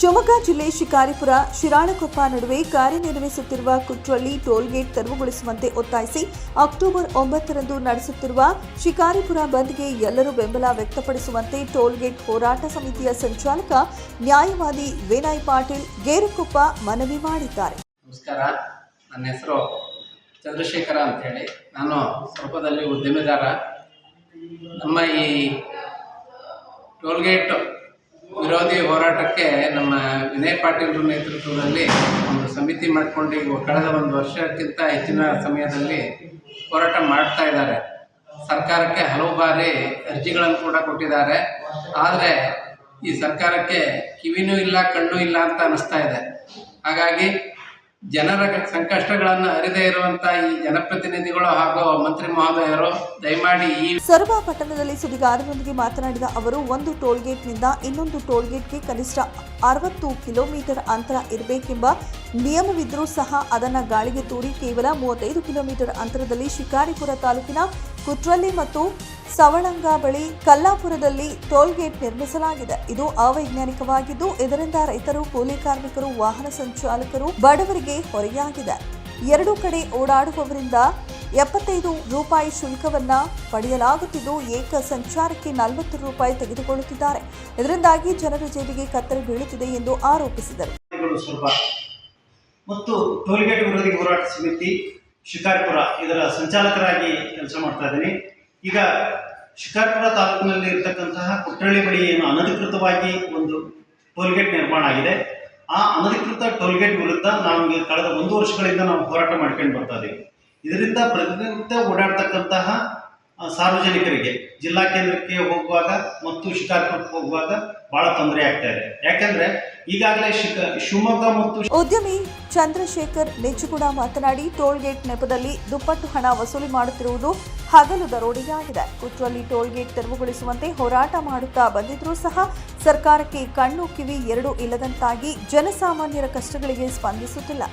ಶಿವಮೊಗ್ಗ ಜಿಲ್ಲೆ ಶಿಕಾರಿಪುರ ಶಿರಾಳಕೊಪ್ಪ ನಡುವೆ ಕಾರ್ಯನಿರ್ವಹಿಸುತ್ತಿರುವ ಕುಟ್ರಳ್ಳಿ ಟೋಲ್ಗೇಟ್ ತೆರವುಗೊಳಿಸುವಂತೆ ಒತ್ತಾಯಿಸಿ ಅಕ್ಟೋಬರ್ ಒಂಬತ್ತರಂದು ನಡೆಸುತ್ತಿರುವ ಶಿಕಾರಿಪುರ ಬಂದ್ಗೆ ಎಲ್ಲರೂ ಬೆಂಬಲ ವ್ಯಕ್ತಪಡಿಸುವಂತೆ ಟೋಲ್ಗೇಟ್ ಹೋರಾಟ ಸಮಿತಿಯ ಸಂಚಾಲಕ ನ್ಯಾಯವಾದಿ ವಿನಯ್ ಪಾಟೀಲ್ ಗೇರುಕೊಪ್ಪ ಮನವಿ ಮಾಡಿದ್ದಾರೆ. ನಮಸ್ಕಾರ. ನನ್ನ ಹೆಸರು ಚಂದ್ರಶೇಖರ ಅಂಥೇಳಿ ನಾನು ಸ್ವಲ್ಪದಲ್ಲಿ ಉದ್ಯಮಿದಾರ. ನಮ್ಮ ಈ ಟೋಲ್ಗೇಟ್ ವಿರೋಧಿ ಹೋರಾಟಕ್ಕೆ ನಮ್ಮ ವಿನಯ್ ಪಾಟೀಲ್ರ ನೇತೃತ್ವದಲ್ಲಿ ಒಂದು ಸಮಿತಿ ಮಾಡಿಕೊಂಡು ಕಳೆದ ಒಂದು ವರ್ಷಕ್ಕಿಂತ ಹೆಚ್ಚಿನ ಸಮಯದಲ್ಲಿ ಹೋರಾಟ ಮಾಡ್ತಾ ಇದ್ದಾರೆ. ಸರ್ಕಾರಕ್ಕೆ ಹಲವು ಬಾರಿ ಅರ್ಜಿಗಳನ್ನು ಕೂಡ ಕೊಟ್ಟಿದ್ದಾರೆ. ಆದರೆ ಈ ಸರ್ಕಾರಕ್ಕೆ ಕಿವಿನೂ ಇಲ್ಲ, ಕಣ್ಣು ಇಲ್ಲ ಅಂತ ಅನಿಸ್ತಾ ಇದೆ. ಹಾಗಾಗಿ ಜನರ ಸಂಕಷ್ಟಗಳನ್ನು ಅರಿದೇ ಇರುವಂತಹ ಈ ಜನಪ್ರತಿನಿಧಿಗಳು ಹಾಗೂ ಮಂತ್ರಿ ಮಹೋದಯರು, ದಯಮಾಡಿ ಈ ಸೊರಬ ಪಟ್ಟಣದಲ್ಲಿ ಸುದ್ದಿಗಾರರೊಂದಿಗೆ ಮಾತನಾಡಿದ ಅವರು, ಒಂದು ಟೋಲ್ಗೇಟ್ನಿಂದ ಇನ್ನೊಂದು ಟೋಲ್ಗೇಟ್ಗೆ ಕನಿಷ್ಠ ಅರವತ್ತು ಕಿಲೋಮೀಟರ್ ಅಂತರ ಇರಬೇಕೆಂಬ ನಿಯಮವಿದ್ದರೂ ಸಹ ಅದನ್ನು ಗಾಳಿಗೆ ತೂರಿ ಕೇವಲ ಮೂವತ್ತೈದು ಕಿಲೋಮೀಟರ್ ಅಂತರದಲ್ಲಿ ಶಿಕಾರಿಪುರ ತಾಲೂಕಿನ ಕುಟ್ರಳ್ಳಿ ಮತ್ತು ಸವಳಂಗ ಬಳಿ ಕಲ್ಲಾಪುರದಲ್ಲಿ ಟೋಲ್ಗೇಟ್ ನಿರ್ಮಿಸಲಾಗಿದೆ. ಇದು ಅವೈಜ್ಞಾನಿಕವಾಗಿದ್ದು, ಇದರಿಂದ ರೈತರು, ಕೂಲಿ ಕಾರ್ಮಿಕರು, ವಾಹನ ಸಂಚಾಲಕರು, ಬಡವರಿಗೆ ಹೊರೆಯಾಗಿದೆ. ಎರಡು ಕಡೆ ಓಡಾಡುವವರಿಂದ ಎಪ್ಪತ್ತೈದು ರೂಪಾಯಿ ಶುಲ್ಕವನ್ನ ಪಡೆಯಲಾಗುತ್ತಿದ್ದು, ಏಕ ಸಂಚಾರಕ್ಕೆ ನಲವತ್ತು ರೂಪಾಯಿ ತೆಗೆದುಕೊಳ್ಳುತ್ತಿದ್ದಾರೆ. ಇದರಿಂದಾಗಿ ಜನರ ಜೇಬಿಗೆ ಕತ್ತರಿ ಬೀಳುತ್ತಿದೆ ಎಂದು ಆರೋಪಿಸಿದರು. ಮತ್ತು ಟೋಲ್ಗೇಟ್ ವಿರೋಧಿ ಹೋರಾಟ ಸಮಿತಿ ಶಿಕಾರಿಪುರ ಇದರ ಸಂಚಾಲಕರಾಗಿ ಕೆಲಸ ಮಾಡ್ತಾ ಇದ್ದೀನಿ. ಈಗ ಶಿಕಾರ್ಪುರ ತಾಲೂಕಿನಲ್ಲಿ ಇರತಕ್ಕಂತಹ ಕುಟ್ರಳ್ಳಿ ಬಳಿ ಏನು ಅನಧಿಕೃತವಾಗಿ ಒಂದು ಟೋಲ್ಗೇಟ್ ನಿರ್ಮಾಣ ಆಗಿದೆ. ಆ ಅನಧಿಕೃತ ಟೋಲ್ಗೇಟ್ ವಿರುದ್ಧ ನಾವು ಕಳೆದ ಒಂದು ವರ್ಷಗಳಿಂದ ನಾವು ಹೋರಾಟ ಮಾಡ್ಕೊಂಡು ಬರ್ತಾ ಇದ್ದೀವಿ ಇದರಿಂದ ಪ್ರತಿನಿತ್ಯ ಓಡಾಡ್ತಕ್ಕಂತಹ ಸಾರ್ವಜನಿಕರಿಗೆ, ಜಿಲ್ಲಾ ಕೇಂದ್ರಕ್ಕೆ ಹೋಗುವಾಗ ಮತ್ತು ಶಿಕಾರ್ಪುರಕ್ಕೆ ಹೋಗುವಾಗ ಬಹಳ ತೊಂದರೆ ಆಗ್ತಾ ಇದೆ. ಯಾಕಂದ್ರೆ ಈಗಾಗಲೇ ಶಿವಮೊಗ್ಗ ಮತ್ತು ಉದ್ಯಮಿ ಚಂದ್ರಶೇಖರ್ ನೆಚ್ಚುಗುಡ ಮಾತನಾಡಿ ಟೋಲ್ಗೇಟ್ ನೆಪದಲ್ಲಿ ದುಪ್ಪಟ್ಟು ಹಣ ವಸೂಲಿ ಮಾಡುತ್ತಿರುವುದು ಹಗಲು ದರೋಡೆಯಾಗಿದೆ. ಕುಟ್ರಲ್ಲಿ ಟೋಲ್ಗೇಟ್ ತೆರವುಗೊಳಿಸುವಂತೆ ಹೋರಾಟ ಮಾಡುತ್ತಾ ಬಂದಿದ್ರೂ ಸಹ ಸರ್ಕಾರಕ್ಕೆ ಕಣ್ಣು ಕಿವಿ ಎರಡೂ ಇಲ್ಲದಂತಾಗಿ ಜನಸಾಮಾನ್ಯರ ಕಷ್ಟಗಳಿಗೆ ಸ್ಪಂದಿಸುತ್ತಿಲ್ಲ.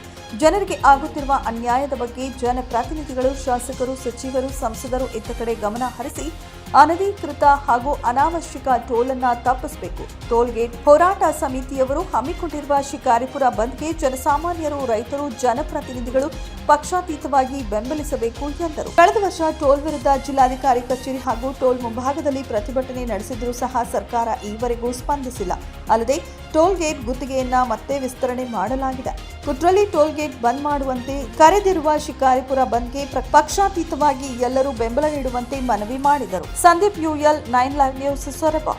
ಜನರಿಗೆ ಆಗುತ್ತಿರುವ ಅನ್ಯಾಯದ ಬಗ್ಗೆ ಜನಪ್ರತಿನಿಧಿಗಳು, ಶಾಸಕರು, ಸಚಿವರು, ಸಂಸದರು ಇತ್ತ ಕಡೆ ಗಮನ ಹರಿಸಿ ಅನಧಿಕೃತ ಹಾಗೂ ಅನಾವಶ್ಯಕ ಟೋಲನ್ನ ತಪ್ಪಿಸಬೇಕು. ಟೋಲ್ಗೇಟ್ ಹೋರಾಟ ಸಮಿತಿಯವರು ಹಮ್ಮಿಕೊಂಡಿರುವ ಶಿಕಾರಿಪುರ ಬಂದ್ಗೆ ಜನಸಾಮಾನ್ಯರು ರೈತರು ಜನಪ್ರತಿನಿಧಿಗಳು ಪಕ್ಷಾತೀತವಾಗಿ ಬೆಂಬಲಿಸಬೇಕು ಎಂದರು. ಕಳೆದ ವರ್ಷ ಟೋಲ್ ವಿರುದ್ಧ ಜಿಲ್ಲಾಧಿಕಾರಿ ಕಚೇರಿ ಹಾಗೂ ಟೋಲ್ ಮುಂಭಾಗದಲ್ಲಿ ಪ್ರತಿಭಟನೆ ನಡೆಸಿದರೂ ಸಹ ಸರ್ಕಾರ ಈವರೆಗೂ ಸ್ಪಂದಿಸಿಲ್ಲ. ಅಲ್ಲದೆ ಟೋಲ್ ಗೇಟ್ ಗುತ್ತಿಗೆಯನ್ನ ಮತ್ತೆ ವಿಸ್ತರಣೆ ಮಾಡಲಾಗಿದೆ. ಕುಟ್ರಳ್ಳಿ ಟೋಲ್ ಗೇಟ್ ಬಂದ್ ಮಾಡುವಂತೆ ಕರೆದಿರುವ ಶಿಕಾರಿಪುರ ಬಂದ್ಗೆ ಪಕ್ಷಾತೀತವಾಗಿ ಎಲ್ಲರೂ ಬೆಂಬಲ ನೀಡುವಂತೆ ಮನವಿ ಮಾಡಿದರು. Sandeep U L, nine live news Soraba.